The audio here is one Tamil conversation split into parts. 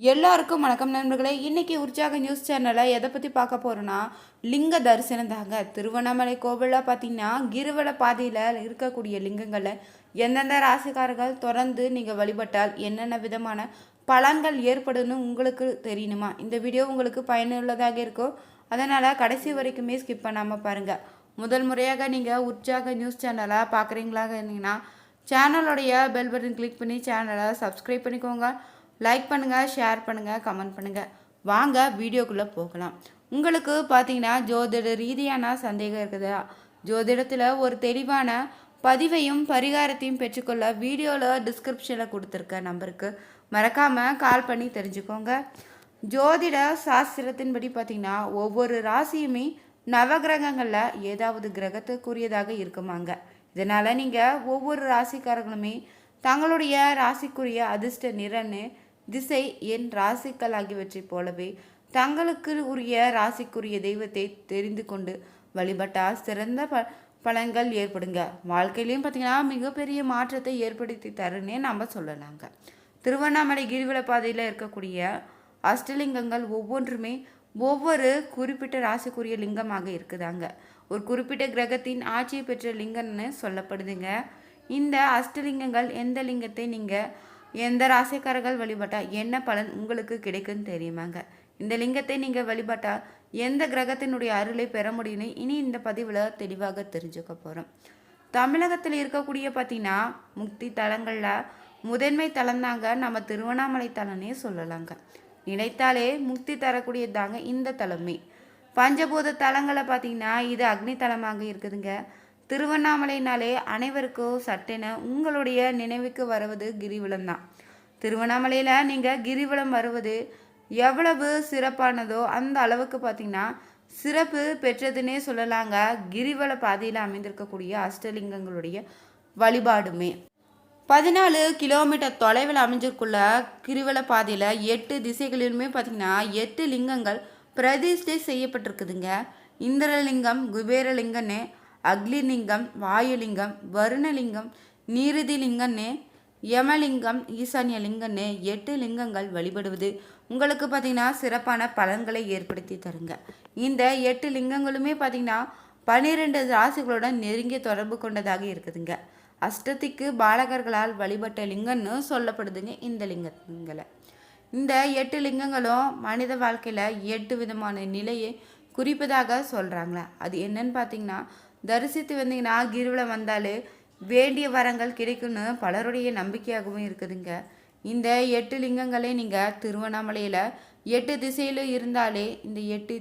எல்லாருக்கும் வணக்கம் நண்பர்களே. இன்றைக்கி உற்சாக நியூஸ் சேனலை எதை பற்றி பார்க்க போகிறோன்னா லிங்க தரிசனம் தாங்க. திருவண்ணாமலை கோவிலில் பார்த்தீங்கன்னா கிருவல பாதையில் இருக்கக்கூடிய லிங்கங்களை எந்தெந்த ராசிக்காரர்கள் தொடர்ந்து நீங்கள் வழிபட்டால் என்னென்ன விதமான பலன்கள் ஏற்படுன்னு உங்களுக்கு தெரியணுமா? இந்த வீடியோ உங்களுக்கு பயனுள்ளதாக இருக்கோ அதனால் கடைசி வரைக்குமே ஸ்கிப் பண்ணாமல் பாருங்கள் முதல் முறையாக நீங்கள் உற்சாக நியூஸ் சேனலை பார்க்குறீங்களா இருந்தீங்கன்னா சேனலுடைய பெல் பட்டன் கிளிக் பண்ணி சேனலை சப்ஸ்கிரைப் பண்ணிக்கோங்க. லைக் பண்ணுங்கள் ஷேர் பண்ணுங்கள் கமெண்ட் பண்ணுங்கள் வாங்க வீடியோக்குள்ளே போகலாம். உங்களுக்கு பார்த்தீங்கன்னா ஜோதிட ரீதியான சந்தேகம் இருக்குதா. ஜோதிடத்தில் ஒரு தெளிவான பதிவையும் பரிகாரத்தையும் பெற்றுக்கொள்ள வீடியோவில் டிஸ்கிரிப்ஷனில் கொடுத்துருக்க நம்பருக்கு. மறக்காமல் கால் பண்ணி தெரிஞ்சுக்கோங்க. ஜோதிட சாஸ்திரத்தின்படி பார்த்திங்கன்னா ஒவ்வொரு ராசியுமே நவகிரகங்களில் ஏதாவது கிரகத்துக்குரியதாக இருக்குமாங்க. இதனால் நீங்கள் ஒவ்வொரு ராசிக்காரர்களுமே தங்களுடைய ராசிக்குரிய அதிர்ஷ்ட நிறன்னு திசை என் ராசிக்கள் ஆகியவற்றைப் போலவே தங்களுக்கு உரிய ராசிக்குரிய தெய்வத்தை தெரிந்து கொண்டு வழிபட்டால் சிறந்த ப பலன்கள் ஏற்படுங்க. வாழ்க்கையிலையும் பார்த்தீங்கன்னா மிகப்பெரிய மாற்றத்தை ஏற்படுத்தி தருன்னே நம்ம சொல்லலாங்க. திருவண்ணாமலை கிரிவல பாதையில் இருக்கக்கூடிய அஷ்டலிங்கங்கள் ஒவ்வொன்றுமே ஒவ்வொரு குறிப்பிட்ட ராசிக்குரிய லிங்கமாக இருக்குதாங்க. ஒரு குறிப்பிட்ட கிரகத்தின் ஆட்சியை பெற்ற லிங்கம்னு சொல்லப்படுதுங்க. இந்த அஷ்டலிங்கங்கள் எந்த லிங்கத்தை நீங்கள் எந்த ராசிக்காரர்கள் வழிபட்டால் என்ன பலன் உங்களுக்கு கிடைக்குன்னு தெரியுமாங்க? இந்த லிங்கத்தை நீங்கள் வழிபட்டால் எந்த கிரகத்தினுடைய அருளை பெற முடியும்னு இனி இந்த பதிவில் தெளிவாக தெரிஞ்சுக்க போகிறோம் தமிழகத்தில் இருக்கக்கூடிய பார்த்தீங்கன்னா முக்தி தலங்களில் முதன்மை தலம்தாங்க நம்ம திருவண்ணாமலை தலம்னே சொல்லலாங்க. நினைத்தாலே முக்தி தரக்கூடியதாங்க இந்த தலமே. பஞ்சபூத தலங்களை பார்த்தீங்கன்னா இது அக்னி தலமாக இருக்குதுங்க. திருவண்ணாமலைனாலே அனைவருக்கும் சட்டென உங்களுடைய நினைவுக்கு வருவது கிரிவலம் தான் திருவண்ணாமலையில் நீங்கள் கிரிவலம் வருவது எவ்வளவு சிறப்பானதோ அந்த அளவுக்கு பார்த்தீங்கன்னா சிறப்பு பெற்றதுன்னே சொல்லலாங்க. கிரிவல பாதையில் அமைந்திருக்கக்கூடிய அஷ்டலிங்கங்களுடைய வழிபாடுமே. பதினாலு கிலோமீட்டர் தொலைவில் அமைஞ்சிருக்குள்ள கிரிவல பாதையில் எட்டு திசைகளிலுமே பார்த்தீங்கன்னா எட்டு லிங்கங்கள் பிரதிஷ்டை செய்யப்பட்டிருக்குதுங்க. இந்திரலிங்கம் குபேரலிங்கன்னு அக்னிலிங்கம் வாயுலிங்கம் வருணலிங்கம் நீருதிலிங்கன்னு யமலிங்கம் ஈசான்ய லிங்கன்னு எட்டு லிங்கங்கள் வழிபடுவது உங்களுக்கு பார்த்திங்கன்னா சிறப்பான பலன்களை ஏற்படுத்தி தருங்க. இந்த எட்டு லிங்கங்களுமே பார்த்திங்கன்னா பன்னிரெண்டு ராசிகளுடன் நெருங்கிய தொடர்பு கொண்டதாக இருக்குதுங்க. அஷ்டத்திக்கு பாலகர்களால் வழிபட்ட லிங்கம்னு சொல்லப்படுதுங்க இந்த லிங்கங்களை. இந்த எட்டு லிங்கங்களும் மனித வாழ்க்கையில் எட்டு விதமான நிலையை குறிப்பதாக சொல்கிறாங்களா அது என்னன்னு பார்த்தீங்கன்னா தரிசித்து வந்தீங்கன்னா கிருவில் வந்தாலே வேண்டிய வரங்கள் கிடைக்கும்னு பலருடைய நம்பிக்கையாகவும் இருக்குதுங்க. இந்த எட்டு லிங்கங்களே நீங்கள் திருவண்ணாமலையில் எட்டு திசையில் இருந்தாலே இந்த எட்டு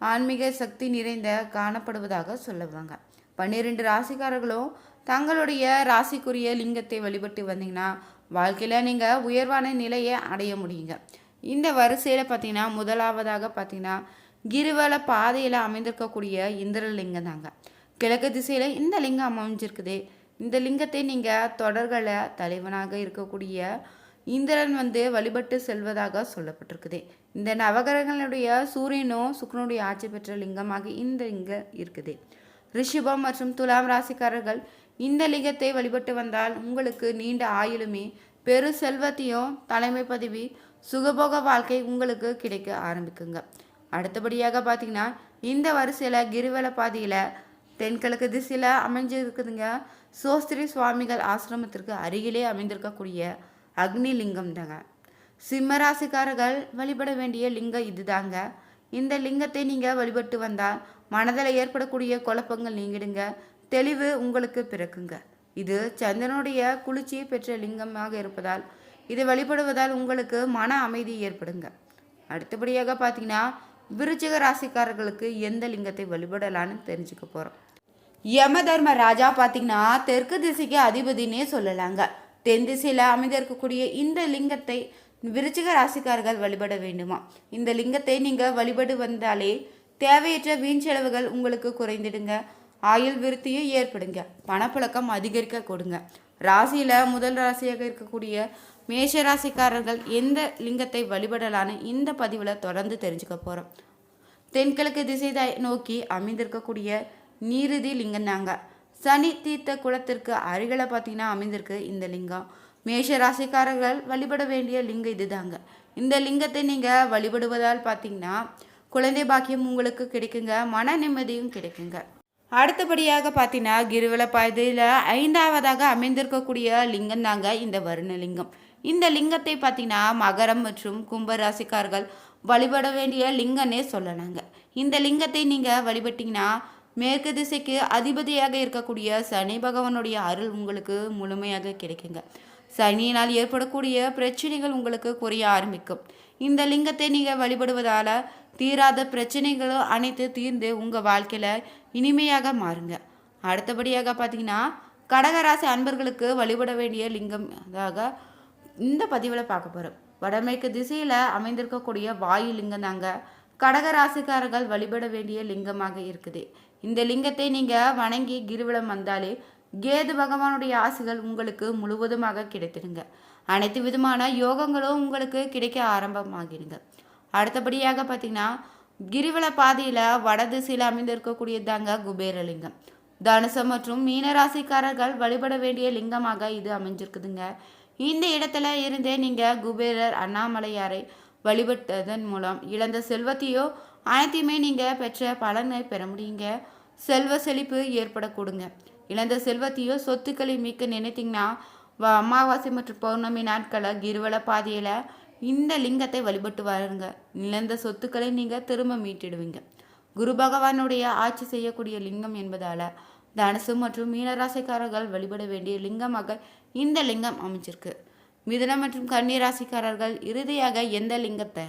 ஆன்மீக சக்தி நிறைந்த காணப்படுவதாக சொல்லுவாங்க. பன்னிரெண்டு ராசிக்காரர்களும் தங்களுடைய ராசிக்குரிய லிங்கத்தை வழிபட்டு வந்தீங்கன்னா வாழ்க்கையில் நீங்கள் உயர்வான நிலையை அடைய முடியுங்க. இந்த வரிசையில் பார்த்தீங்கன்னா முதலாவதாக பார்த்தீங்கன்னா கிரிவல பாதையில் அமைந்திருக்கக்கூடிய இந்திரலிங்கம் தாங்க கிழக்கு திசையில் இந்த லிங்கம் அமைஞ்சிருக்குது. இந்த லிங்கத்தை நீங்கள் தொடர்களை தலைவனாக இருக்கக்கூடிய இந்திரன் வந்து வழிபட்டு செல்வதாக சொல்லப்பட்டிருக்குது. இந்த நவகிரகங்களுடைய சூரியனும் சுக்கரனுடைய ஆட்சி பெற்ற லிங்கமாக இந்த லிங்கம் இருக்குது. ரிஷிபம் மற்றும் துலாம் ராசிக்காரர்கள் இந்த லிங்கத்தை வழிபட்டு வந்தால் உங்களுக்கு நீண்ட ஆயுளுமே பெரு செல்வத்தையும் தலைமை பதவி சுகபோக வாழ்க்கை உங்களுக்கு கிடைக்க ஆரம்பிக்குங்க. அடுத்தபடியாக பார்த்தீங்கன்னா இந்த வரிசையில் கிரிவல பாதையில் தென்கிழக்கு திசையில் அமைஞ்சிருக்குதுங்க. சோஸ்திரி சுவாமிகள் ஆசிரமத்திற்கு அருகிலே அமைந்திருக்கக்கூடிய அக்னி லிங்கம் தாங்க. சிம்மராசிக்காரர்கள் வழிபட வேண்டிய லிங்கம் இதுதாங்க. இந்த லிங்கத்தை நீங்கள் வழிபட்டு வந்தால் மனதில் ஏற்படக்கூடிய குழப்பங்கள் நீங்கிடுங்க. தெளிவு உங்களுக்கு பிறக்குங்க. இது சந்திரனுடைய குளிர்ச்சியை பெற்ற லிங்கமாக இருப்பதால் இதை வழிபடுவதால் உங்களுக்கு மன அமைதி ஏற்படுங்க. அடுத்தபடியாக பார்த்தீங்கன்னா விருச்சிக ராசிக்காரர்களுக்கு எந்த லிங்கத்தை வழிபடலான்னு தெரிஞ்சுக்க போகிறோம் யம தர்ம ராஜா பார்த்தீங்கன்னா தெற்கு திசைக்கு அதிபதினே சொல்லலாங்க. தென் திசையில் அமைந்திருக்கக்கூடிய இந்த லிங்கத்தை விருச்சிக ராசிக்காரர்கள் வழிபட வேண்டுமா? இந்த லிங்கத்தை நீங்கள் வழிபடு வந்தாலே தேவையற்ற வீண் செலவுகள் உங்களுக்கு குறைந்திடுங்க. ஆயுள் விருத்தியும் ஏற்படுங்க. பணப்புழக்கம் அதிகரிக்க கொடுங்க. ராசியில் முதல் ராசியாக இருக்கக்கூடிய மேஷ ராசிக்காரர்கள் எந்த லிங்கத்தை வழிபடலான்னு இந்த பதிவில் தொடர்ந்து தெரிஞ்சுக்க போகிறோம் தென்கிழக்கு திசை நோக்கி அமைந்திருக்கக்கூடிய நீருதி லிங்கம் தாங்க சனி தீர்த்த குளத்திற்கு அருகில் பார்த்தீங்கன்னா அமைந்திருக்கு இந்த லிங்கம். மேஷ ராசிக்காரர்கள் வழிபட வேண்டிய லிங்கம் இதுதாங்க. இந்த லிங்கத்தை நீங்கள் வழிபடுவதால் பார்த்தீங்கன்னா குழந்தை பாக்கியம் உங்களுக்கு கிடைக்குங்க மன நிம்மதியும் கிடைக்குங்க. அடுத்தபடியாக பார்த்தீங்கன்னா கிருவல பாதையில் ஐந்தாவதாக அமைந்திருக்கக்கூடிய லிங்கம் தாங்க இந்த வருணலிங்கம். இந்த லிங்கத்தை பார்த்தீங்கன்னா மகரம் மற்றும் கும்ப ராசிக்காரர்கள் வழிபட வேண்டிய லிங்கன்னே சொல்லலாங்க. இந்த லிங்கத்தை நீங்கள் வழிபட்டிங்கன்னா மேற்கு திசைக்கு அதிபதியாக இருக்கக்கூடிய சனி பகவானுடைய அருள் உங்களுக்கு முழுமையாக கிடைக்குங்க. சனியினால் ஏற்படக்கூடிய பிரச்சனைகள் உங்களுக்கு குறைய ஆரம்பிக்கும். இந்த லிங்கத்தை நீங்கள் வழிபடுவதால் தீராத பிரச்சனைகளும் அனைத்து தீர்ந்து உங்கள் வாழ்க்கையில் இனிமையாக மாறுங்க. அடுத்தபடியாக பார்த்தீங்கன்னா கடகராசி அன்பர்களுக்கு வழிபட வேண்டிய லிங்கம் அதாக இந்த பதிவில் பார்க்க போகிறோம் வடமேற்கு திசையில் அமைந்திருக்கக்கூடிய வாயு லிங்கம் தாங்க கடகராசிக்காரர்கள் வழிபட வேண்டிய லிங்கமாக இருக்குது. இந்த லிங்கத்தை நீங்கள் வணங்கி கிரிவலம் வந்தாலே கேது பகவானுடைய ஆசைகள் உங்களுக்கு முழுவதுமாக கிடைத்திடுங்க. அனைத்து விதமான யோகங்களும் உங்களுக்கு கிடைக்க ஆரம்பமாகிடுங்க. அடுத்தபடியாக பார்த்தீங்கன்னா கிரிவல பாதையில் வடதிசையில் அமைந்திருக்கக்கூடியதாங்க குபேரலிங்கம். தனுசம் மற்றும் மீனராசிக்காரர்கள் வழிபட வேண்டிய லிங்கமாக இது அமைஞ்சிருக்குதுங்க. இந்த இடத்துல இருந்தே நீங்கள் குபேரர் அண்ணாமலையாரை வழிபட்டதன் மூலம் இழந்த செல்வத்தையோ அனைத்தையுமே நீங்கள் பெற்ற பலனை பெற முடியுங்க. செல்வ செழிப்பு ஏற்படக்கூடுங்க. இழந்த செல்வத்தையோ சொத்துக்களை மீட்க நினைத்தீங்கன்னா வ- அமாவாசை மற்றும் பௌர்ணமி நாட்களை கிருவல பாதையில் இந்த லிங்கத்தை வழிபட்டு வாருங்க. இழந்த சொத்துக்களை நீங்கள் திரும்ப மீட்டிடுவீங்க. குரு பகவானுடைய ஆட்சி செய்யக்கூடிய லிங்கம் என்பதால் தனுசு மற்றும் மீனராசிக்காரர்கள் வழிபட வேண்டிய லிங்கமாக இந்த லிங்கம் அமைச்சிருக்கு மிதுனம் மற்றும் கன்னிராசிக்காரர்கள் இறுதியாக எந்த லிங்கத்தை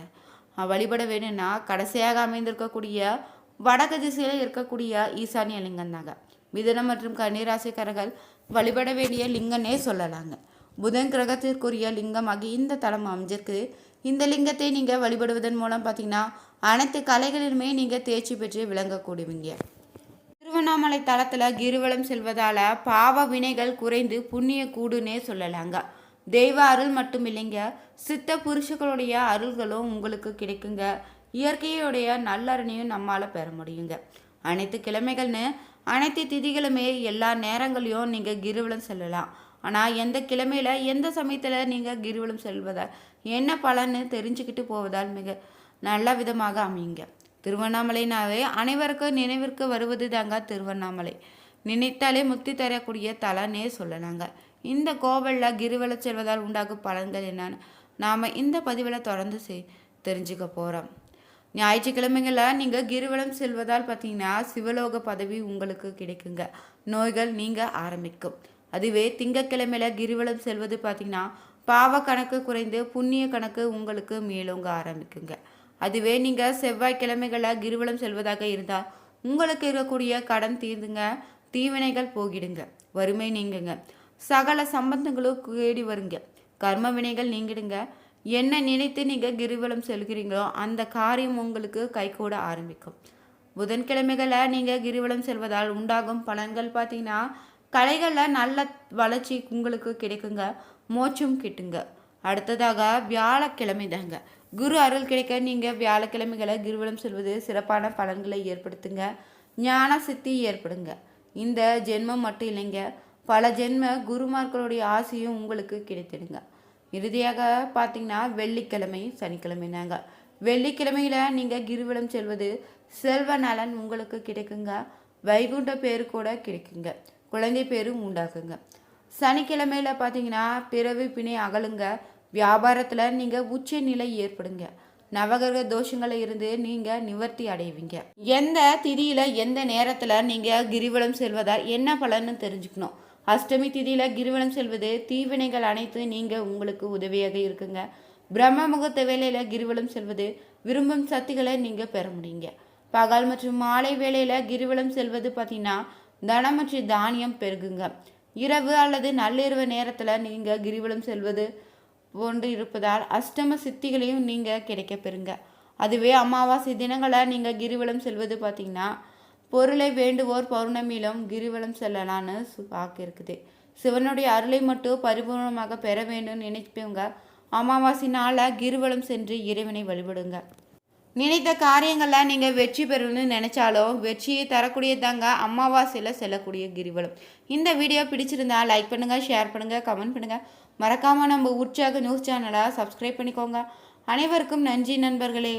வழிபட வேணும்னா கடைசியாக அமைந்திருக்கக்கூடிய வடக்கு திசையில் இருக்கக்கூடிய ஈசானிய லிங்கம் தாங்க மிதுனம் மற்றும் கன்னிராசிக்காரர்கள் வழிபட வேண்டிய லிங்கன்னே சொல்லலாங்க. புதன் கிரகத்திற்குரிய லிங்கமாகி இந்த தலம் அமைஞ்சிருக்கு. இந்த லிங்கத்தை நீங்கள் வழிபடுவதன் மூலம் பார்த்தீங்கன்னா அனைத்து கலைகளிலுமே நீங்கள் தேர்ச்சி பெற்று விளங்கக்கூடியவங்க. திருவண்ணாமலை தலத்தில் கிருவலம் செல்வதால் பாவ வினைகள் குறைந்து புண்ணிய கூடுன்னே சொல்லலாங்க. தெய்வ அருள் மட்டும் இல்லைங்க சித்த புருஷர்களுடைய அருள்களும் உங்களுக்கு கிடைக்குங்க. இயற்கையுடைய நல்லறனையும் நம்மால் பெற முடியுங்க. அனைத்து கிழமைகள்னு அனைத்து திதிகளுமே எல்லா நேரங்களையும் நீங்கள் கிருவலம் செல்லலாம். ஆனால் எந்த கிழமையில் எந்த சமயத்தில் நீங்கள் கிருவலம் செல்வதால் என்ன பலன்னு தெரிஞ்சுக்கிட்டு போவதால் மிக நல்ல விதமாக அமையுங்க. திருவண்ணாமலைனாவே அனைவருக்கும் நினைவிற்கு வருவது தாங்க திருவண்ணாமலை. நினைத்தாலே முக்தி தரக்கூடிய தலனே சொல்லலாங்க. இந்த கோவலில் கிரிவல செல்வதால் உண்டாகும் பலன்கள் என்னன்னு? நாம் இந்த பதிவில் தொடர்ந்து செய் தெரிஞ்சுக்க போகிறோம் ஞாயிற்றுக்கிழமைகளில் நீங்கள் கிரிவலம் செல்வதால் பார்த்தீங்கன்னா சிவலோக பதவி உங்களுக்கு கிடைக்குங்க. நோய்கள் நீங்கள் ஆரம்பிக்கும். அதுவே திங்கட்கிழமையில கிரிவலம் செல்வது பார்த்தீங்கன்னா பாவ கணக்கு குறைந்து புண்ணிய கணக்கு உங்களுக்கு மேலோங்க ஆரம்பிக்குங்க. அதுவே நீங்கள் செவ்வாய்க்கிழமைகளில் கிரிவலம் செல்வதாக இருந்தால் உங்களுக்கு இருக்கக்கூடிய கடன் தீர்ந்துங்க தீவினைகள் போகிடுங்க. வறுமை நீங்குங்க. சகல சம்பந்தங்களும் தேடி வருங்க. கர்ம வினைகள் நீங்கிடுங்க. என்ன நினைத்து நீங்கள் கிரிவலம் செல்கிறீங்களோ அந்த காரியம் உங்களுக்கு கைகூட ஆரம்பிக்கும். புதன்கிழமைகளை நீங்கள் கிரிவலம் செல்வதால் உண்டாகும் பலன்கள் பார்த்தீங்கன்னா கலைகளில் நல்ல வளர்ச்சி உங்களுக்கு கிடைக்குங்க. மோட்சம் கிட்டுங்க. அடுத்ததாக வியாழக்கிழமை தாங்க. குரு அருள் கிடைக்க நீங்கள் வியாழக்கிழமைகளை கிரிவலம் செல்வது சிறப்பான பலன்களை ஏற்படுத்துங்க. ஞான சித்தி ஏற்படுங்க. இந்த ஜென்மம் மட்டும் இல்லைங்க. பல ஜென்ம குருமார்களுடைய ஆசையும் உங்களுக்கு கிடைத்திடுங்க. இறுதியாக பார்த்தீங்கன்னா வெள்ளிக்கிழமை சனிக்கிழமை வெள்ளிக்கிழமையில் நீங்கள் கிரிவலம் செல்வது செல்வ நலன் உங்களுக்கு கிடைக்குங்க. வைகுண்ட பேர் கூட கிடைக்குங்க. குழந்தை பேரும் உண்டாக்குங்க. சனிக்கிழமையில் பார்த்தீங்கன்னா பிறவி பிணை அகலுங்க. வியாபாரத்தில் நீங்கள் உச்ச நிலை ஏற்படுங்க. நவகிரக தோஷங்களை இருந்து நீங்கள் நிவர்த்தி அடைவீங்க. எந்த திதியில் எந்த நேரத்தில் நீங்கள் கிரிவலம் செல்வதால் என்ன பலன்னு தெரிஞ்சுக்கணும். அஷ்டமி திதியில் கிரிவலம் செல்வது தீவினைகள் அனைத்து நீங்கள் உங்களுக்கு உதவியாக இருக்குங்க. பிரம்ம முகூர்த்த வேலையில் கிரிவலம் செல்வது விரும்பும் சக்திகளை நீங்கள் பெற முடியுங்க. பகல் மற்றும் மாலை வேலையில் கிரிவலம் செல்வது பார்த்தீங்கன்னா தனம் மற்றும் தானியம் பெருகுங்க. இரவு அல்லது நள்ளிரவு நேரத்தில் நீங்கள் கிரிவலம் செல்வது போன்று இருப்பதால் அஷ்டம சித்திகளையும் நீங்கள் கிடைக்க பெறுங்க. அதுவே அமாவாசை தினங்களை நீங்கள் கிரிவலம் செல்வது பார்த்தீங்கன்னா பொருளை வேண்டுவோர் பௌர்ணமியிலும் கிரிவலம் செல்லலான்னு வாக்கு இருக்குது சிவனுடைய அருளை மட்டும் பரிபூர்ணமாக பெற வேண்டும் நினைப்பவங்க அமாவாசை நாளில் கிரிவலம் சென்று இறைவனை வழிபடுங்க. நினைத்த காரியங்களில் நீங்கள் வெற்றி பெறணும்னு நினச்சாலும் வெற்றியை தரக்கூடியதாங்க அமாவாசையில் செல்லக்கூடிய கிரிவலம். இந்த வீடியோ பிடிச்சிருந்தா லைக் பண்ணுங்கள் ஷேர் பண்ணுங்கள் கமெண்ட் பண்ணுங்கள் மறக்காமல் நம்ம உற்சாக நியூஸ் சேனலை சப்ஸ்கிரைப் பண்ணிக்கோங்க. அனைவருக்கும் நன்றி நண்பர்களே.